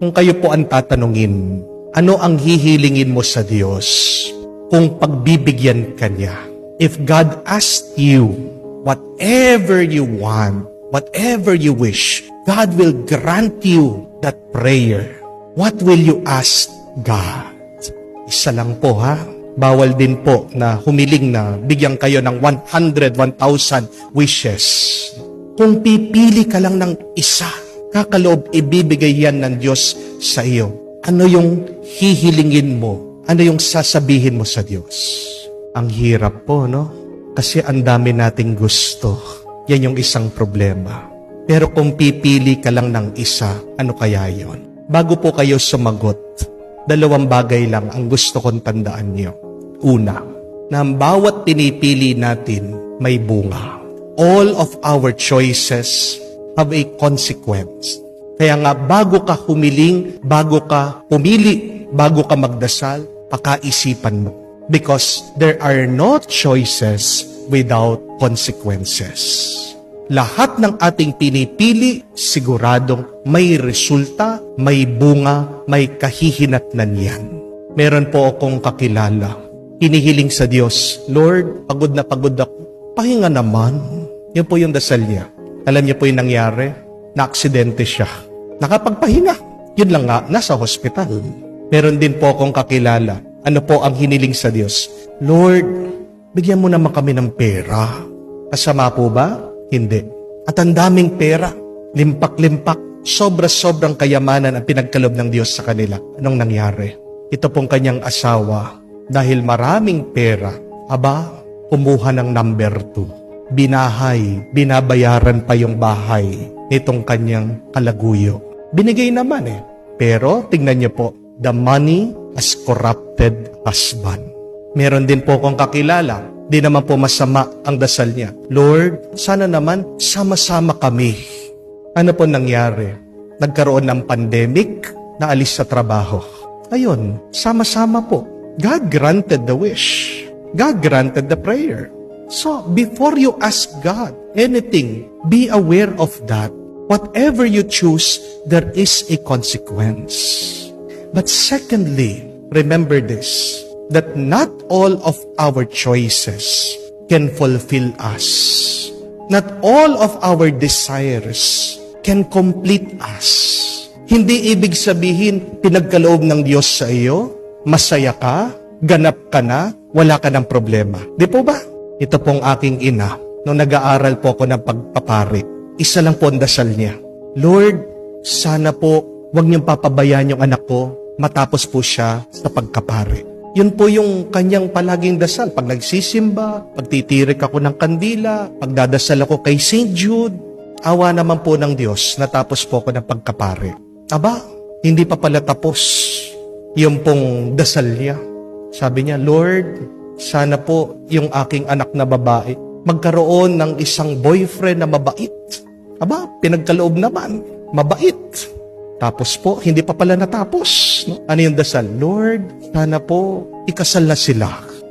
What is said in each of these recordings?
Kung kayo po ang tatanungin, ano ang hihilingin mo sa Diyos kung pagbibigyan ka niya? If God asked you whatever you want, whatever you wish, God will grant you that prayer. What will you ask God? Isa lang po ha. Bawal din po na humiling na bigyan kayo ng 100, 1,000 wishes. Kung pipili ka lang ng isa, kakaloob ibibigay yan ng Diyos sa iyo. Ano yung hihilingin mo? Ano yung sasabihin mo sa Diyos? Ang hirap po, no? Kasi ang dami nating gusto. Yan yung isang problema. Pero kung pipili ka lang ng isa, ano kaya yon? Bago po kayo sumagot, dalawang bagay lang ang gusto kong tandaan niyo. Una, na bawat pinipili natin may bunga. All of our choices have a consequence. Kaya nga, bago ka humiling, bago ka pumili, bago ka magdasal, pakaisipan mo. Because there are no choices without consequences. Lahat ng ating pinipili, siguradong may resulta, may bunga, may kahihinatnan yan. Meron po akong kakilala. Inihiling sa Diyos, Lord, pagod na pagod ako. Pahinga naman. Yun po yung dasal niya. Alam niyo po yung nangyari? Na-aksidente siya. Nakapagpahinga. Yun lang nga, nasa hospital. Meron din po akong kakilala. Ano po ang hiniling sa Diyos? Lord, bigyan mo naman kami ng pera. Kasama po ba? Hindi. At ang daming pera. Limpak-limpak. Sobra-sobrang kayamanan ang pinagkalob ng Diyos sa kanila. Anong nangyari? Ito pong kanyang asawa, dahil maraming pera, aba, kumuha ng number two. Binahay, binabayaran pa yung bahay nitong kanyang kalaguyo. Binigay naman eh. Pero, tingnan niyo po, the money has corrupted husband. Meron din po akong kakilala, di naman po masama ang dasal niya. Lord, sana naman sama-sama kami. Ano po nangyari? Nagkaroon ng pandemic, naalis sa trabaho. Ayun, sama-sama po. God granted the wish. God granted the prayer. So, before you ask God anything, be aware of that. Whatever you choose, there is a consequence. But secondly, remember this, that not all of our choices can fulfill us. Not all of our desires can complete us. Hindi ibig sabihin, pinagkaloob ng Diyos sa iyo, masaya ka, ganap ka na, wala ka ng problema. Di po ba? Ito pong aking ina, nung nag-aaral po ako ng pagpapari, isa lang po ang dasal niya. Lord, sana po, wag niyong papabayaan yung anak ko matapos po siya sa pagkapari. Yun po yung kanyang palaging dasal. Pag nagsisimba, pagtitirik ako ng kandila, pagdadasal ako kay St. Jude, awa naman po ng Diyos, natapos po ako ng pagkapari. Aba, hindi pa pala tapos yung pong dasal niya. Sabi niya, Lord, sana po yung aking anak na babae magkaroon ng isang boyfriend na mabait. Aba, pinagkaloob naman, mabait. Tapos po, hindi pa pala natapos. No? Ano yung dasal? Lord, sana po ikasal na sila.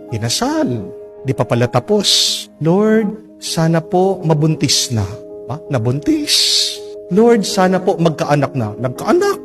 Inasal. Di pa pala tapos. Lord, sana po mabuntis na. Ha? Nabuntis. Lord, sana po magkaanak na. Nagkaanak.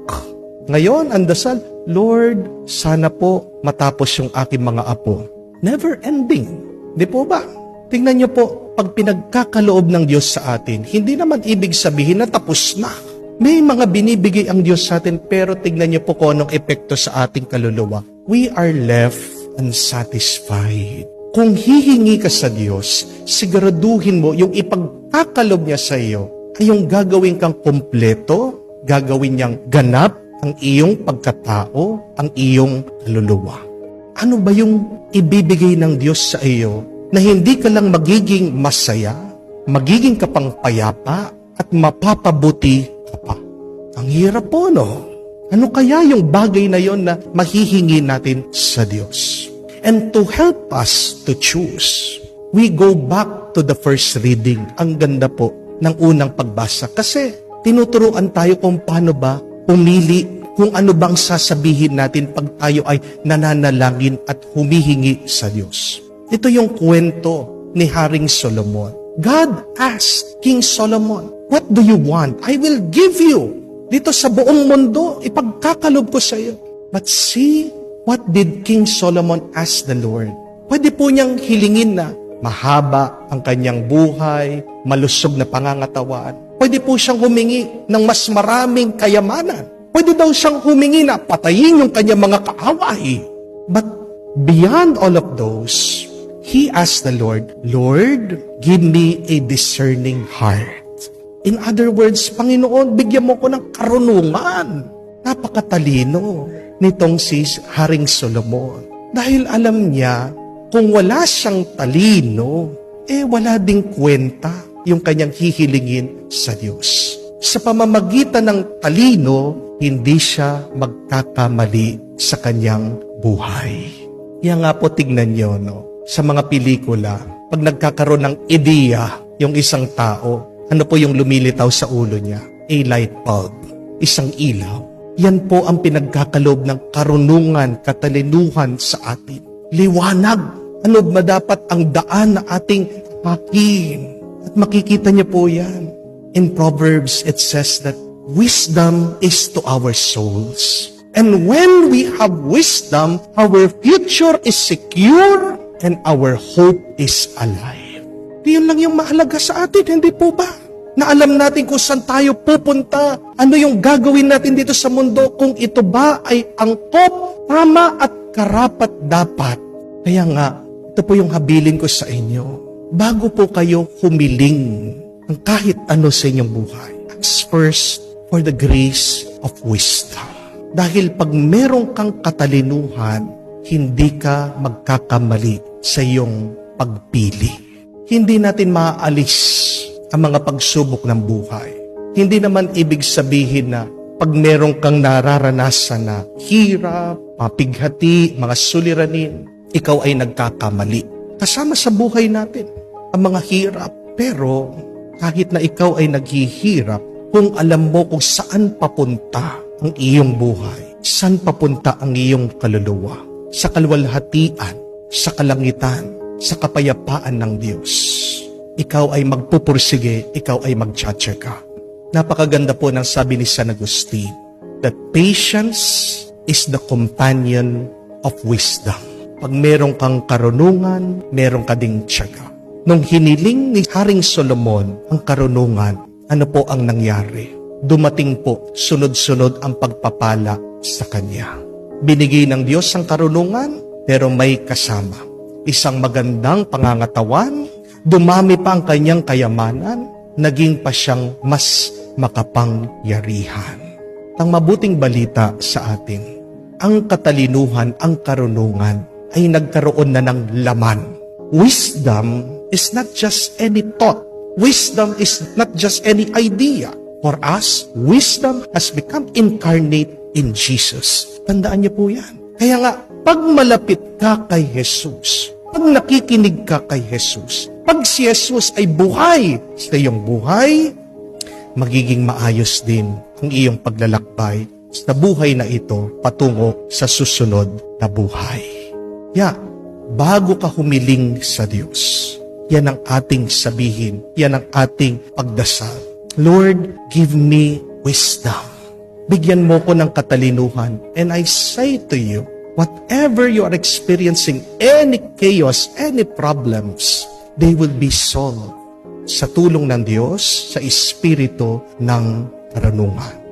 Ngayon, ang dasal, Lord, sana po matapos yung aking mga apo. Never ending. Di po ba? Tingnan niyo po, pag pinagkakaloob ng Diyos sa atin, hindi naman ibig sabihin na tapos na. May mga binibigay ang Diyos sa atin, pero tingnan niyo po kung anong epekto sa ating kaluluwa. We are left unsatisfied. Kung hihingi ka sa Diyos, siguraduhin mo yung ipagkakalob niya sa iyo ay yung gagawin kang kompleto, gagawin niyang ganap ang iyong pagkatao, ang iyong kaluluwa. Ano ba yung ibibigay ng Diyos sa iyo na hindi ka lang magiging masaya, magiging kapang payapa, at mapapabuti ka pa? Ang hirap po, no? Ano kaya yung bagay na yon na mahihingi natin sa Diyos? And to help us to choose, we go back to the first reading. Ang ganda po ng unang pagbasa. Kasi tinuturuan tayo kung paano ba pumili kung ano bang sasabihin natin pag tayo ay nananalangin at humihingi sa Diyos. Ito yung kwento ni Haring Solomon. God asked King Solomon, What do you want? I will give you. dito sa buong mundo, ipagkakalob ko sa iyo. But see, what did King Solomon ask the Lord? Pwede po niyang hilingin na mahaba ang kanyang buhay, malusog na pangangatawan. Pwede po siyang humingi ng mas maraming kayamanan. Pwede daw siyang humingi na patayin yung kanyang mga kaaway. But beyond all of those, he asked the Lord, Lord, give me a discerning heart. In other words, Panginoon, bigyan mo ko ng karunungan. Napakatalino nitong si Haring Solomon. Dahil alam niya, kung wala siyang talino, eh wala ding kwenta yung kanyang hihilingin sa Diyos. Sa pamamagitan ng talino, hindi siya magkakamali sa kanyang buhay. Yan nga po tignan nyo, no? sa mga pelikula, pag nagkakaroon ng ideya yung isang tao, ano po yung lumilitaw sa ulo niya? A light bulb, isang ilaw. Yan po ang pinagkakalob ng karunungan, katalinuhan sa atin. Liwanag. Ano ba dapat ang daan na ating hakin? At makikita niyo po yan. In Proverbs, it says that wisdom is to our souls. And when we have wisdom, our future is secure and our hope is alive. Yun lang yung mahalaga sa atin, hindi po ba? Na alam natin kung saan tayo pupunta, ano yung gagawin natin dito sa mundo, kung ito ba ay angkop, tama at karapat dapat. Kaya nga, ito po yung habilin ko sa inyo. Bago po kayo humiling ng kahit ano sa inyong buhay, ask first for the grace of wisdom. Dahil pag meron kang katalinuhan, hindi ka magkakamali sa iyong pagpili. Hindi natin maaalis ang mga pagsubok ng buhay. Hindi naman ibig sabihin na pag meron kang nararanasan na hirap, mapighati, mga suliranin, ikaw ay nagkakamali. Kasama sa buhay natin ang mga hirap. Pero kahit na ikaw ay naghihirap, kung alam mo kung saan papunta ang iyong buhay, saan papunta ang iyong kaluluwa, sa kalwalhatian, sa kalangitan, sa kapayapaan ng Diyos, ikaw ay magpupursige, ikaw ay magtsatsyaka. Napakaganda po ng sabi ni San Agustin, that patience is the companion of wisdom. Pag meron kang karunungan, meron ka ding tiyaga. Nung hiniling ni Haring Solomon ang karunungan, ano po ang nangyari? Dumating po sunod-sunod ang pagpapala sa kanya. Binigay ng Diyos ang karunungan, pero may kasama. Isang magandang pangangatawan, dumami pa ang kanyang kayamanan, naging pa siyang mas makapangyarihan. Ang mabuting balita sa atin, ang katalinuhan, ang karunungan ay nagkaroon na ng laman. Wisdom is not just any thought. Wisdom is not just any idea. For us, wisdom has become incarnate in Jesus. Tandaan niyo po yan. Kaya nga, pag malapit ka kay Jesus, pag nakikinig ka kay Jesus, pag si Jesus ay buhay sa iyong buhay, magiging maayos din ang iyong paglalakbay sa buhay na ito patungo sa susunod na buhay. Ya, bago ka humiling sa Diyos, yan ang ating sabihin, yan ang ating pagdasal. Lord, give me wisdom. Bigyan mo ko ng katalinuhan. And I say to you, whatever you are experiencing, any chaos, any problems, they will be solved sa tulong ng Diyos, sa Espiritu ng karunungan.